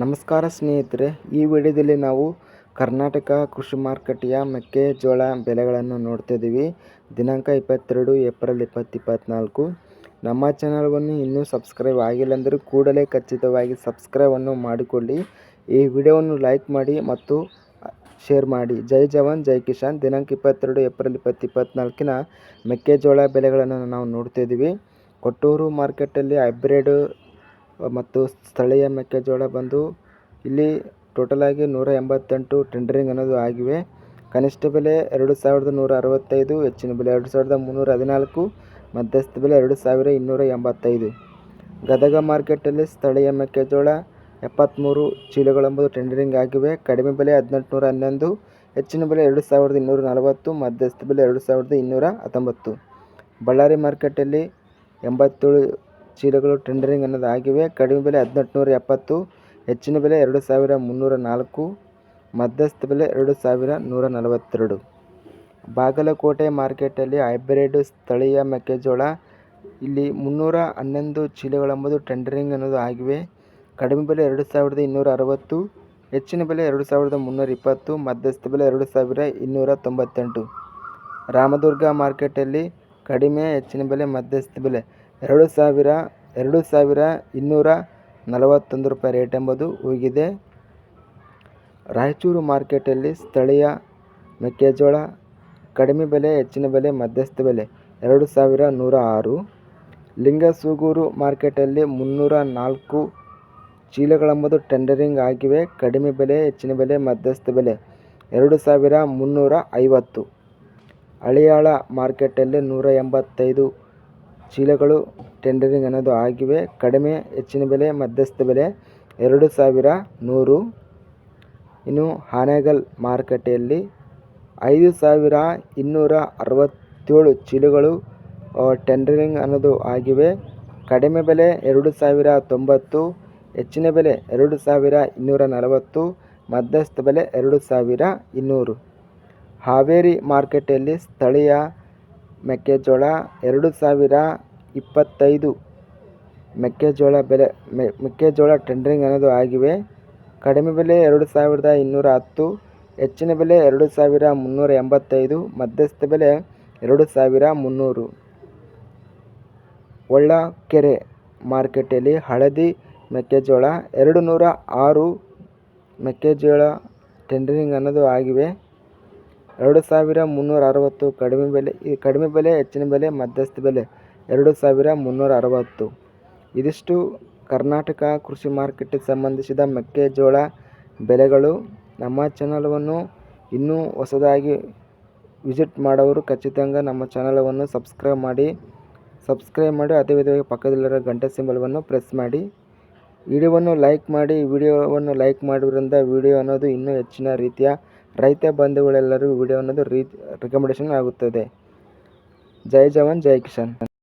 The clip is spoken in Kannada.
ನಮಸ್ಕಾರ ಸ್ನೇಹಿತರೆ, ಈ ವಿಡಿಯೋದಲ್ಲಿ ನಾವು ಕರ್ನಾಟಕ ಕೃಷಿ ಮಾರುಕಟ್ಟೆಯ ಮೆಕ್ಕೆಜೋಳ ಬೆಲೆಗಳನ್ನು ನೋಡ್ತಿದ್ದೀವಿ. ದಿನಾಂಕ ಇಪ್ಪತ್ತೆರಡು ಏಪ್ರಿಲ್ ಇಪ್ಪತ್ತು ಇಪ್ಪತ್ತ್ನಾಲ್ಕು ನಮ್ಮ ಚಾನಲ್ವನ್ನು ಇನ್ನೂ ಸಬ್ಸ್ಕ್ರೈಬ್ ಆಗಿಲ್ಲ ಅಂದರೆ ಕೂಡಲೇ ಖಚಿತವಾಗಿ ಸಬ್ಸ್ಕ್ರೈಬನ್ನು ಮಾಡಿಕೊಳ್ಳಿ. ಈ ವಿಡಿಯೋವನ್ನು ಲೈಕ್ ಮಾಡಿ ಮತ್ತು ಶೇರ್ ಮಾಡಿ. ಜೈ ಜವಾನ್, ಜೈ ಕಿಸಾನ್. ದಿನಾಂಕ ಇಪ್ಪತ್ತೆರಡು ಏಪ್ರಿಲ್ ಇಪ್ಪತ್ತು ಇಪ್ಪತ್ತ್ನಾಲ್ಕಿನ ಮೆಕ್ಕೆಜೋಳ ಬೆಲೆಗಳನ್ನು ನಾವು ನೋಡ್ತಿದ್ದೀವಿ. ಕೊಟ್ಟೂರು ಮಾರ್ಕೆಟಲ್ಲಿ ಹೈಬ್ರಿಡ್ ಮತ್ತು ಸ್ಥಳೀಯ ಮೆಕ್ಕೆಜೋಳ ಬಂದು ಇಲ್ಲಿ ಟೋಟಲಾಗಿ ನೂರ ಎಂಬತ್ತೆಂಟು ಟೆಂಡರಿಂಗ್ ಅನ್ನೋದು ಆಗಿವೆ. ಕನಿಷ್ಠ ಬೆಲೆ ಎರಡು ಸಾವಿರದ ನೂರ ಅರವತ್ತೈದು ಹೆಚ್ಚಿನ ಬೆಲೆ ಎರಡು ಸಾವಿರದ ಮುನ್ನೂರ ಹದಿನಾಲ್ಕು ಮಧ್ಯಸ್ಥ ಬೆಲೆ ಎರಡು ಸಾವಿರ ಇನ್ನೂರ ಎಂಬತ್ತೈದು ಗದಗ ಮಾರ್ಕೆಟಲ್ಲಿ ಸ್ಥಳೀಯ ಮೆಕ್ಕೆಜೋಳ ಎಪ್ಪತ್ತ್ಮೂರು ಚೀಲಗಳೆಂಬುದು ಟೆಂಡರಿಂಗ್ ಆಗಿವೆ. ಕಡಿಮೆ ಬೆಲೆ ಹದಿನೆಂಟುನೂರ ಹನ್ನೊಂದು ಹೆಚ್ಚಿನ ಬೆಲೆ ಎರಡು ಸಾವಿರದ ಇನ್ನೂರ ನಲವತ್ತು ಮಧ್ಯಸ್ಥ ಬೆಲೆ ಎರಡು ಸಾವಿರದ ಇನ್ನೂರ ಹತ್ತೊಂಬತ್ತು ಬಳ್ಳಾರಿ ಮಾರ್ಕೆಟಲ್ಲಿ ಎಂಬತ್ತೇಳು ಚೀಲಗಳು ಟೆಂಡರಿಂಗ್ ಅನ್ನೋದು ಆಗಿವೆ ಕಡಿಮೆ ಬೆಲೆ ಹದಿನೆಂಟುನೂರ ಎಪ್ಪತ್ತು ಹೆಚ್ಚಿನ ಬೆಲೆ ಎರಡು ಸಾವಿರ ಮುನ್ನೂರ ನಾಲ್ಕು ಮಧ್ಯಸ್ಥ ಬೆಲೆ ಎರಡು ಸಾವಿರ ನೂರ ನಲವತ್ತೆರಡು ಬಾಗಲಕೋಟೆ ಮಾರ್ಕೆಟಲ್ಲಿ ಹೈಬ್ರಿಡ್ ಸ್ಥಳೀಯ ಮೆಕ್ಕೆಜೋಳ. ಇಲ್ಲಿ ಮುನ್ನೂರ ಹನ್ನೊಂದು ಚೀಲಗಳೆಂಬುದು ಟೆಂಡರಿಂಗ್ ಅನ್ನೋದು ಆಗಿವೆ ಕಡಿಮೆ ಬೆಲೆ ಎರಡು ಸಾವಿರದ ಇನ್ನೂರ ಅರವತ್ತು ಹೆಚ್ಚಿನ ಬೆಲೆ ಎರಡು ಸಾವಿರದ ಮುನ್ನೂರ ಇಪ್ಪತ್ತು ಮಧ್ಯಸ್ಥ ಬೆಲೆ ಎರಡು ಸಾವಿರ ಇನ್ನೂರ ತೊಂಬತ್ತೆಂಟು ರಾಮದುರ್ಗ ಮಾರ್ಕೆಟಲ್ಲಿ ಕಡಿಮೆ, ಹೆಚ್ಚಿನ ಬೆಲೆ, ಮಧ್ಯಸ್ಥ ಬೆಲೆ. ಎರಡು ಸಾವಿರ ಎರಡು ಸಾವಿರ ಇನ್ನೂರ ನಲವತ್ತೊಂದು ರೂಪಾಯಿ ರೇಟ್ ಎಂಬುದು ಹೋಗಿದೆ ರಾಯಚೂರು ಮಾರ್ಕೆಟಲ್ಲಿ ಸ್ಥಳೀಯ ಮೆಕ್ಕೆಜೋಳ ಕಡಿಮೆ ಬೆಲೆ, ಹೆಚ್ಚಿನ ಬೆಲೆ, ಮಧ್ಯಸ್ಥ ಬೆಲೆ ಎರಡು ಸಾವಿರ ನೂರ ಆರು. ಲಿಂಗಸೂಗೂರು ಮಾರ್ಕೆಟಲ್ಲಿ ಮುನ್ನೂರ ನಾಲ್ಕು ಚೀಲಗಳೆಂಬುದು ಟೆಂಡರಿಂಗ್ ಆಗಿವೆ. ಕಡಿಮೆ ಬೆಲೆ, ಹೆಚ್ಚಿನ ಬೆಲೆ, ಮಧ್ಯಸ್ಥ ಬೆಲೆ ಎರಡು ಸಾವಿರ ಮುನ್ನೂರ ಐವತ್ತು. ಹಳಿಯಾಳ ಮಾರ್ಕೆಟಲ್ಲಿ ನೂರ ಎಂಬತ್ತೈದು ಚೀಲಗಳು ಟೆಂಡರಿಂಗ್ ಅನ್ನೋದು ಆಗಿವೆ. ಕಡಿಮೆ, ಹೆಚ್ಚಿನ ಬೆಲೆ, ಮಧ್ಯಸ್ಥ ಬೆಲೆ ಎರಡು ಸಾವಿರ ನೂರು. ಇನ್ನು ಹಾನಗಲ್ ಮಾರುಕಟ್ಟೆಯಲ್ಲಿ ಐದು ಸಾವಿರ ಇನ್ನೂರ ಅರವತ್ತೇಳು ಚೀಲಗಳು ಟೆಂಡರಿಂಗ್ ಅನ್ನೋದು ಆಗಿವೆ. ಕಡಿಮೆ ಬೆಲೆ ಎರಡು ಸಾವಿರ ತೊಂಬತ್ತು, ಹೆಚ್ಚಿನ ಬೆಲೆ ಎರಡು ಸಾವಿರ ಇನ್ನೂರ ನಲವತ್ತು, ಮಧ್ಯಸ್ಥ ಬೆಲೆ ಎರಡು ಸಾವಿರ ಇನ್ನೂರು. ಹಾವೇರಿ ಮಾರುಕಟ್ಟೆಯಲ್ಲಿ ಸ್ಥಳೀಯ ಮೆಕ್ಕೆಜೋಳ ಎರಡು ಸಾವಿರ ಇಪ್ಪತ್ತೈದು. ಮೆಕ್ಕೆಜೋಳ ಬೆಲೆ ಮೆಕ್ಕೆಜೋಳ ಟೆಂಡ್ರಿಂಗ್ ಅನ್ನೋದು ಆಗಿವೆ. ಕಡಿಮೆ ಬೆಲೆ ಎರಡು ಸಾವಿರದ ಇನ್ನೂರ ಹತ್ತು, ಹೆಚ್ಚಿನ ಬೆಲೆ ಎರಡು ಸಾವಿರ ಮುನ್ನೂರ ಎಂಬತ್ತೈದು, ಮಧ್ಯಸ್ಥ ಬೆಲೆ ಎರಡು ಸಾವಿರ ಮುನ್ನೂರು. ಒಳ್ಳಕೆರೆ ಮಾರ್ಕೆಟಲ್ಲಿ ಹಳದಿ ಮೆಕ್ಕೆಜೋಳ ಎರಡು ನೂರ ಆರು. ಮೆಕ್ಕೆಜೋಳ ಟೆಂಡ್ರಿಂಗ್ ಅನ್ನೋದು ಆಗಿವೆ. ಎರಡು ಸಾವಿರ ಮುನ್ನೂರ ಅರವತ್ತು ಕಡಿಮೆ ಬೆಲೆ, ಈ ಕಡಿಮೆ ಬೆಲೆ, ಹೆಚ್ಚಿನ ಬೆಲೆ, ಮಧ್ಯಸ್ಥ ಬೆಲೆ ಎರಡು ಸಾವಿರ ಮುನ್ನೂರ ಅರವತ್ತು ಇದಿಷ್ಟು ಕರ್ನಾಟಕ ಕೃಷಿ ಮಾರ್ಕೆಟಿಗೆ ಸಂಬಂಧಿಸಿದ ಮೆಕ್ಕೆಜೋಳ ಬೆಲೆಗಳು. ನಮ್ಮ ಚಾನಲವನ್ನು ಇನ್ನೂ ಹೊಸದಾಗಿ ವಿಸಿಟ್ ಮಾಡೋರು ಖಚಿతంగా ನಮ್ಮ ಚಾನಲವನ್ನು ಸಬ್ಸ್ಕ್ರೈಬ್ ಮಾಡಿ ಸಬ್ಸ್ಕ್ರೈಬ್ ಮಾಡಿ, ಅದೇ ವಿಧವಾಗಿ ಪಕ್ಕದಲ್ಲಿರೋ ಗಂಟೆ ಸಿಂಬಲವನ್ನು ಪ್ರೆಸ್ ಮಾಡಿ. ವಿಡಿಯೋವನ್ನು ಲೈಕ್ ಮಾಡಿ, ವಿಡಿಯೋವನ್ನು ಲೈಕ್ ಮಾಡೋದ್ರಿಂದ ವಿಡಿಯೋ ಅನ್ನೋದು ಇನ್ನೂ ಹೆಚ್ಚಿನ ರೀತಿಯ ರೈತ ಬಂಧುಗಳೆಲ್ಲರಿಗೂ ವಿಡಿಯೋ ಅನ್ನೋದು ರೀ ರೆಕಮೆಂಡೇಶನ್ ಆಗುತ್ತದೆ. ಜೈ ಜವಾನ್ ಜೈ ಕಿಸಾನ್.